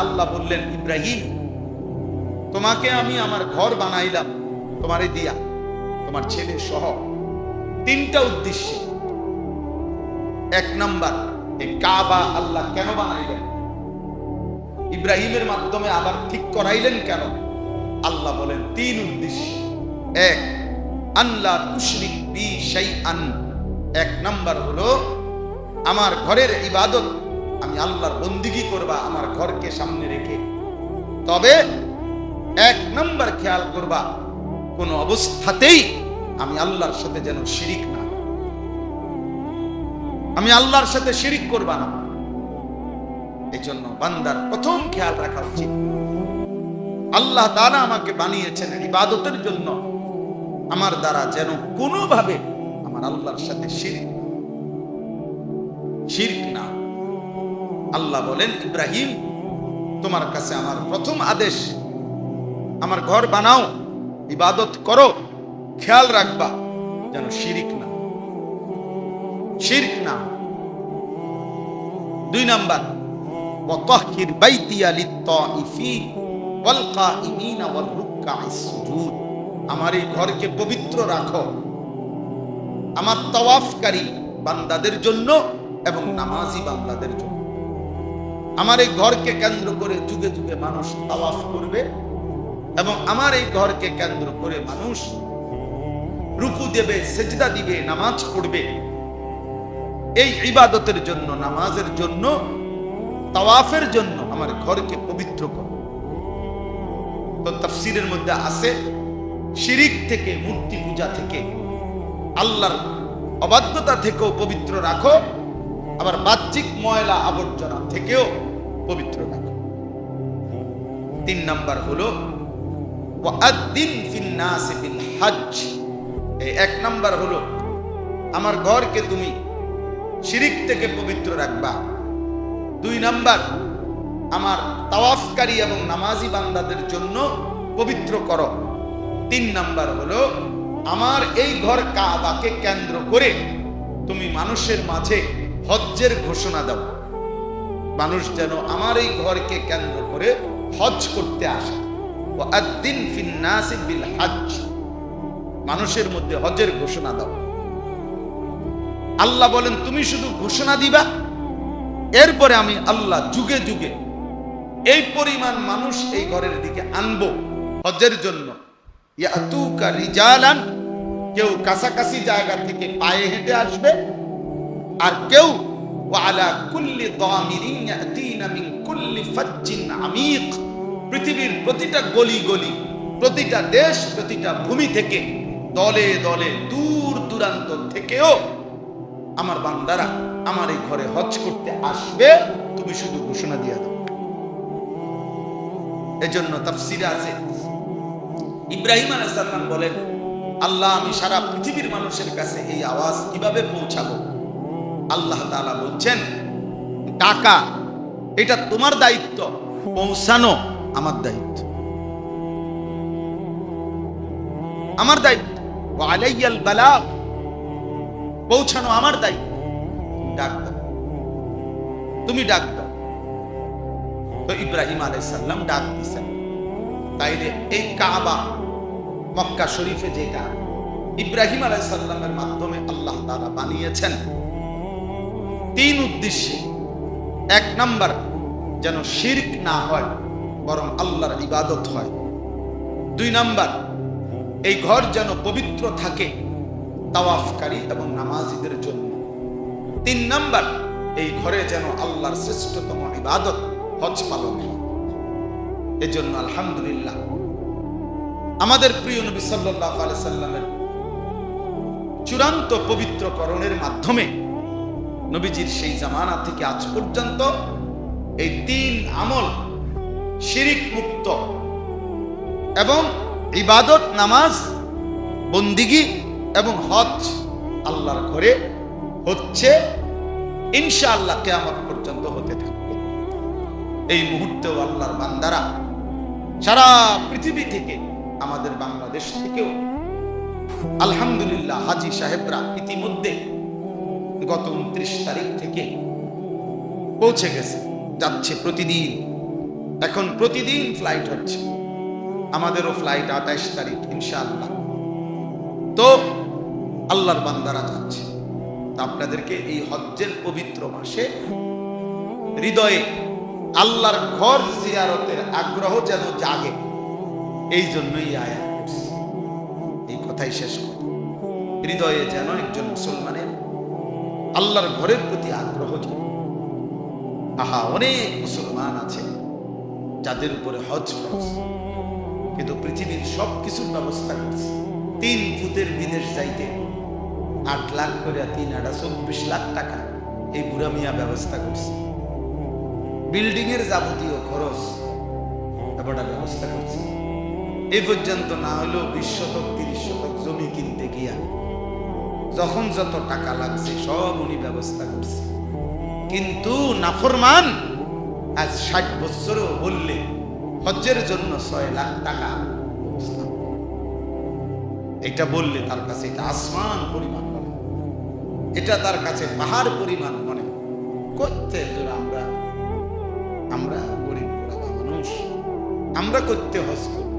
আল্লাহ বললেন, ইব্রাহিম, তোমাকে আমি আমার ঘর বানাইলাম। তোমারে দিয়া তোমার ছেলে সহ তিনটা উদ্দেশ্যে। এক নাম্বার এই কাবা আল্লাহ কেন বানাইলেন? ইব্রাহিমের মাধ্যমে আবার ঠিক করাইলেন কেন? আল্লাহ বলেন, তিন উদ্দেশ্য। এক আল্লাহ তুশরিক বি শাইআন। এক নাম্বার হলো, আমার ঘরের ইবাদত আমি আল্লাহর বন্দিগি করবা, আমার ঘরকে সামনে রেখে। তবে এক নম্বর খেয়াল করবা, কোনো অবস্থাতেই আমি আল্লাহর সাথে যেন শিরিক না। আমি আল্লাহর সাথে শিরিক করবা না। এই জন্য বান্দার প্রথম খেয়াল রাখা উচিত। আল্লাহ তারা আমাকে বানিয়েছেন ইবাদতের জন্য। আমার দ্বারা যেন কোনোভাবে আমার আল্লাহর সাথে শিরিক শিরিক না। আল্লাহ বলেন, ইব্রাহিম, তোমার কাছে আমার প্রথম আদেশ। আমার ঘর বানাও, ইবাদত করো, খেয়াল রাখবা যেন শিরিক না। শিরিক না। দুই নাম্বার ওয়াতাহহির বাইতিয়া লিত্তাইফিন ওয়াল কাইমিনা ওয়াল রুকআইস সুজুদ। আমার এই ঘরকে পবিত্র রাখো। আমার তওয়াফকারী বান্দাদের জন্য এবং নামাজি বান্দাদের জন্য। আমার এই ঘরকে কেন্দ্র করে যুগে যুগে মানুষ তাওয়াফ করবে এবং আমার এই ঘরকে কেন্দ্র করে মানুষ রুকু দেবে, সেজদা দিবে, নামাজ পড়বে। এই ইবাদতের জন্য, নামাজের জন্য, তাওয়াফের জন্য আমার ঘরকে পবিত্র করো। তো তাফসিরের মধ্যে আছে, শিরিক থেকে, মূর্তি পূজা থেকে, আল্লাহর অবাধ্যতা থেকেও পবিত্র রাখো। আবার বাহ্যিক ময়লা আবর্জনা থেকেও পবিত্র রাখো তিন নাম্বার হলো এক নাম্বার হলো, আমার ঘরকে তুমি শিরিক থেকে পবিত্র রাখবা। দুই নাম্বার, আমার তাওয়াফকারী এবং নামাজি বান্দাদের জন্য পবিত্র করো। তিন নাম্বার হলো, আমার এই ঘর কাবাকে কেন্দ্র করে তুমি মানুষের মাঝে হজ্জের ঘোষণা দাও। মানুষ যেন আমার এই ঘরকে কেন্দ্র করে হজ করতে আসে। বিল মানুষের মধ্যে হজের ঘোষণা দাও। আল্লাহ বলেন, তুমি শুধু ঘোষণা দিবা, এরপরে আমি আল্লাহ যুগে যুগে এই পরিমাণ মানুষ এই ঘরের দিকে আনব হজের জন্য। কেউ কাছাকাছি জায়গা থেকে পায়ে হেঁটে আসবে, আর কেউ ওয়ালা কুল্লি দামিরিন ইয়াতিনা মিন কুল্লি ফাজ্জিন আমিক পৃথিবীর প্রতিটা গলি গলি, প্রতিটা দেশ, প্রতিটা ভূমি থেকে, দলে দলে, দূর দূরান্ত থেকেও আমার বান্দারা আমার এই ঘরে হজ করতে আসবে, তুমি শুধু ঘোষণা দিয়ে দাও। এজন্য তাফসিরে আছে, ইব্রাহিম আলাইসাল্লাম বলেন, আল্লাহ আমি সারা পৃথিবীর মানুষের কাছে এই আওয়াজ কীভাবে পৌঁছাবো? আল্লাহ তাআলা বলছেন, টাকা, এটা তোমার দায়িত্ব, পৌঁছানো আমার দায়িত্ব। আমার দায়িত্ব। আলাইয়াল বালাগ, পৌঁছানো আমার দায়িত্ব। ডাক দাও। তুমি ডাক দাও। তো ইব্রাহিম আলাইসাল্লাম ডাক দিছেন। তাইলে এই কাবা, মক্কা শরীফে যেটা, ইব্রাহিম আলাইসাল্লামের মাধ্যমে আল্লাহ তারা বানিয়েছেন তিন উদ্দেশ্যে। এক নাম্বার, যেন শিরক না হয়, বরং আল্লাহর ইবাদত হয়। দুই নাম্বার, এই ঘর যেন পবিত্র থাকে তাওয়াফকারী এবং নামাজিদের জন্য। তিন নাম্বার, এই ঘরে যেন আল্লাহর শ্রেষ্ঠতম ইবাদত হজ পালন এজন্য আলহামদুলিল্লাহ, আমাদের প্রিয় নবী সাল্লাল্লাহু আলাইহি সাল্লামের চূড়ান্ত পবিত্রকরণের মাধ্যমে নবীজির সেই জামানা থেকে আজ পর্যন্ত এই তিন আমল শিরিক মুক্ত এবং ইবাদত, নামাজ, বন্দিগি এবং হজ আল্লাহর ঘরে হচ্ছে, ইনশাআল্লাহ কেয়ামত পর্যন্ত হতে থাকবে। এই মুহূর্তেও আল্লাহর বান্দারা সারা পৃথিবী থেকে, আমাদের বাংলাদেশ থেকেও, আলহামদুলিল্লাহ হাজি সাহেবরা ইতিমধ্যে গত উনত্রিশ তারিখ থেকে পৌঁছে গেছে, যাচ্ছে প্রতিদিন। এখন প্রতিদিন ফ্লাইট হচ্ছে। আমাদেরও ফ্লাইট আঠাইশ তারিখ, ইনশাআল্লাহ। তো আল্লাহর বান্দারা যাচ্ছে। আপনাদেরকে এই হজ্জের পবিত্র মাসে হৃদয়ে আল্লাহর ঘর জিয়ারতের আগ্রহ যেন জাগে, এই জন্যই আয়া এই কথাই শেষ কথা হৃদয়ে যেন একজন মুসলমানের আল্লাহর ঘরের প্রতি আগ্রহ আহা, অনেক মুসলমান আছে যাদের উপরে হজ কিন্তু পৃথিবীর সব কিছুর ব্যবস্থা করছে। তিন ফুটের বিদেশ যাইতে আট লাখ করে তিন আটা চব্বিশ লাখ টাকা এই বুড়া মিয়া ব্যবস্থা করছে। বিল্ডিং এর যাবতীয় খরচ ব্যাপারটা ব্যবস্থা করছে। এই পর্যন্ত না হলেও বিশ শতক তিরিশ শতক জমি কিনতে গিয়া যখন যত টাকা লাগছে, সব উনি ব্যবস্থা করছে। কিন্তু নাফরমান, আজ ষাট বছরও বললে, হজ্জের জন্য ছয় লাখ টাকা এটা বললে তার কাছে এটা আসমান পরিমাণ মনে এটা তার কাছে পাহাড় পরিমাণ মনে করতে আমরা আমরা গরিব মানুষ। আমরা করতে হজ করব।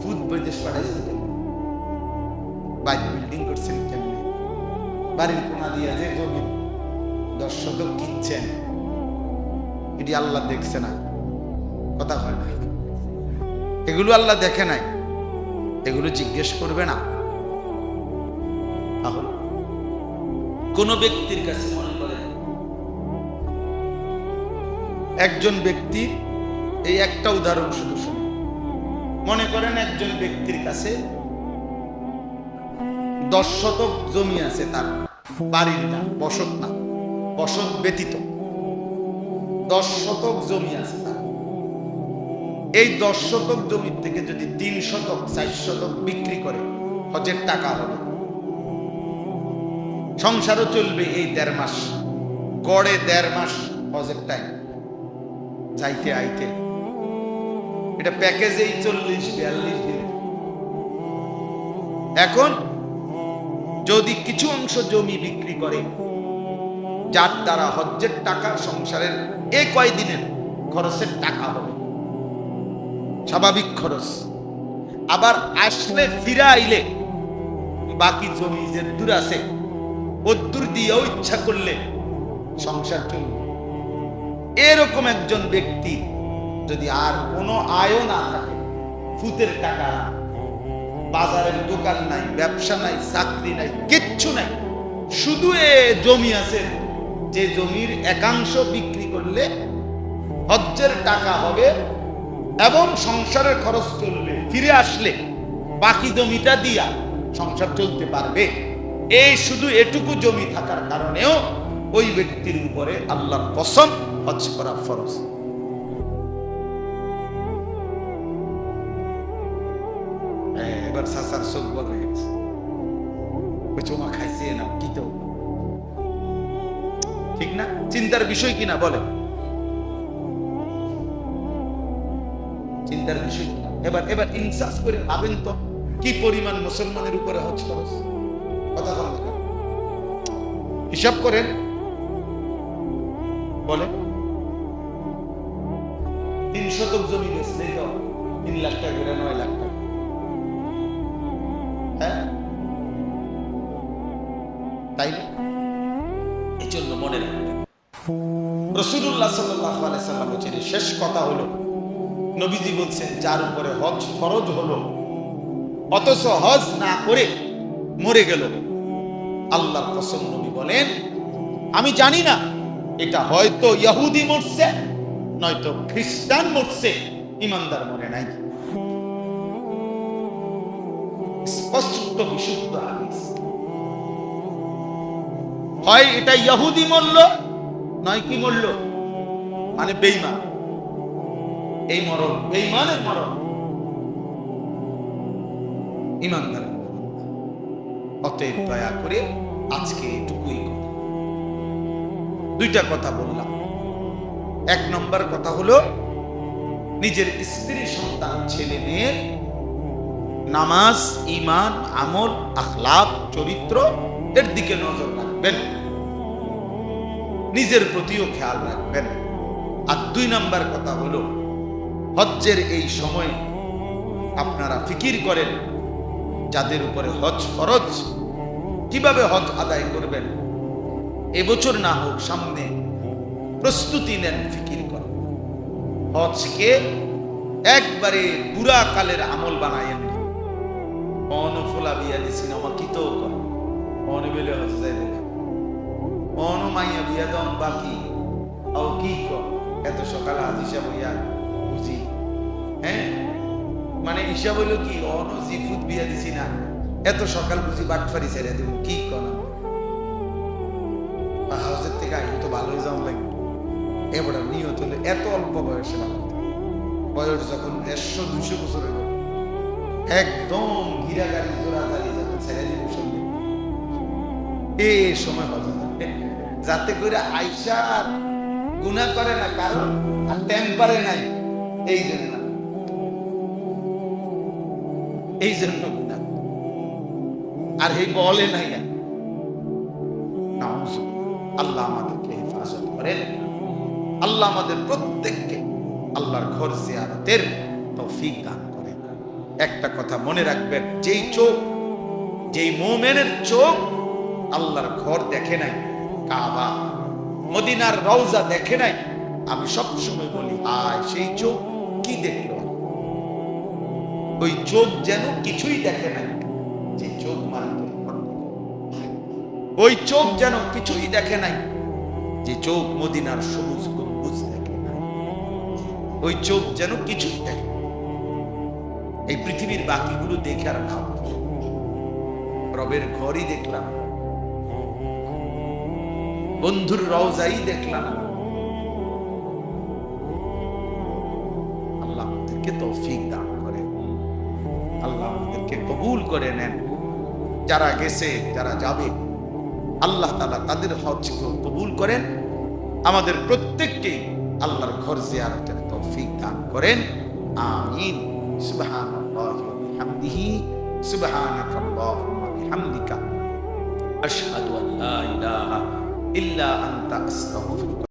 ফুদ বৈদেশ কেমন বাইক বিল্ডিং করছেন কেমনে বাড়ির কোনা দিয়ে যে জমি দশ শতক কিনছেন, এটি আল্লাহ দেখছে না। কথা হয় না। এগুলো আল্লাহ দেখে নাই। এগুলো জিজ্ঞেস করবে না। তাহলে কোন ব্যক্তির কাছে মনে করেন, একজন ব্যক্তি এই একটা উদাহরণ শুধু শুনে। মনে করেন একজন ব্যক্তির কাছে দশ শতক জমি আছে তার। বাড়ির না বসত না বসত ব্যতীত। দশ শতক জমি আছে এই দশ শতক জমির থেকে যদি তিন শতক, চার শতক বিক্রি করে, হজের টাকা হবে। সংসারও চলবে এই দেড় মাস। গড়ে দেড় মাস হজের টাইম যাইতে, আইতে। এটা প্যাকেজেই চল্লিশ, বিয়াল্লিশ দিন এখন যদি কিছু অংশ জমি বিক্রি করে, যার দ্বারা হজ্জের টাকা সংসারের এ কয়দিনের খরচের টাকা হবে? স্বাভাবিক খরচ। আবার আসলে ফিরে আইলে বাকি জমি যে দূর আছে, ওদ্দূর দিয়েও ইচ্ছা করলে সংসার চলবে। এরকম একজন ব্যক্তি যদি আর কোনো আয়ও না থাকে ফুতের টাকা বাজারের দোকান নাই, ব্যবসা নাই, চাকরি নাই, কিচ্ছু নাই। শুধু এ জমি আছে। যে জমির একাংশ বিক্রি করলে হজ্জের টাকা হবে এবং সংসারের খরচ চলবে। ফিরে আসলে বাকি জমিটা দিয়া সংসার চলতে পারবে। এই শুধু এটুকু জমি থাকার কারণেও ওই ব্যক্তির উপরে আল্লাহর কসম হজ করা ফরজ। এবার সাসার চোখ বড় হয়ে গেছে। ওই চোমা খাইছে না, কি তো? ঠিক না? চিন্তার বিষয় কিনা বলে চিন্তার বিষয় কিনা এবার এবার ইনসাস করে ভাবেন তো, কি পরিমাণ মুসলমানের উপরে হজ খরচ? কথা বলেন হিসাব করেন। বলে তিন শতক জমি বেচলে তো তিন লাখ টাকা করে নয় লাখ তাই না? এই জন্য মনে রাখবেন। রসুল্লাহ বলছেন শেষ কথা হলো, নবীজি বলছেন, যার উপরে হজ ফরজ হলো, অথচ হজ না করে মরে গেল। আল্লাহর কসম নবী বলেন, আমি জানি না, এটা হয়তো ইহুদি মরছে, নয়তো খ্রিস্টান মরছে, ইমানদার মনে নাই। স্পষ্ট, বিশুদ্ধ হাদিস। হয় এটা ইহুদি মরল, নয় কি মরল? মানে বেইমান এই মরণ বেইমানের মরণ। ইমানদার অতএব দয়া করে আজকে এটুকুই দুইটা কথা বললাম। এক নম্বর কথা হলো, নিজের স্ত্রী, সন্তান, ছেলে, মেয়ের নামাজ ইমান আমল আখলাক চরিত্র এর দিকে নজর রাখবেন। নিজের প্রতিও খেয়াল রাখবেন। আর দুই নাম্বার কথা হলো, হজ্জের এই সময় আপনারা ফিকির করেন, যাদের উপরে হজ ফরজ, কীভাবে হজ আদায় করবেন? এবছর না হোক সামনে প্রস্তুতি নেন ফিকির করেন হজকে একবারে বুড়া কালের আমল বানায়েন। না অনফোলা বিয়া দিছি নমা কিতো কর অনবেলে হজ যাই দেখা অন মাইয়া বিয়া দন বাকি। আও কি এত সকালে আজ হিসাব হইয়া বুঝি। হ্যাঁ? মানে হিসাব হইল কি? অন জিফুত বিয়া দিছি না। এত সকাল বুঝি বাটফারি ছেড়ে দেব, কি কর? হাউসের থেকে আই তো ভালোই যাওয়া লাগবে। এবার নিয়ত হলে এত অল্প বয়সে ভালো বয়স যখন দেড়শো দুশো বছর হইল একদম গিরা গাড়ি জোড়া দাঁড়িয়ে যখন ছেড়ে দিব সঙ্গে। সময় হজে যাতে করে আইসা গুণা করে না, কারণ আর টেম্পারে নাই, এই জন্য এই জন্য গুণা আর এই বলে নাই আল্লাহ আমাদেরকে হেফাজত করেন। আল্লাহ আমাদের প্রত্যেককে আল্লাহর ঘর জিয়ারতের তৌফিক দান করেন। একটা কথা মনে রাখবেন, যেই চোখ, যেই মোমেনের চোখ আল্লাহর ঘর দেখে নাই, কাবা, মদিনার রওজা দেখে নাই। আমি সব সময় বলি, আয়, সেই চোখ কি দেখল? ওই চোখ যেন কিছুই দেখে নাই, যে চোখ মালিকের ওই চোখ যেন কিছুই দেখে নাই, যে চোখ মদিনার সবুজ গম্বুজ দেখে নাই। ওই চোখ যেন কিছুই দেখে এই পৃথিবীর বাকিগুলো দেখে আর নাও রবের ঘরই দেখলাম। বন্ধুর রওজাই দেখলাম। আল্লাহ আমাদেরকে তৌফিক দান করে। আল্লাহ আমাদেরকে কবুল করে নেন। যারা গেছে, যারা যাবে, আল্লাহ তালা তাদের হজকে কবুল করেন। আমাদের প্রত্যেককে আল্লাহর ঘর জিয়ারতের তৌফিক দান করেন। আমিন। সুবহানাল্লাহি ওয়া বিহামদিহি। সুবহানাকাল্লাহুম্মা বিহামদিকা। আশহাদু আন লা ইলাহা ইল্লা আন্তা আস্তাগফিরুকা।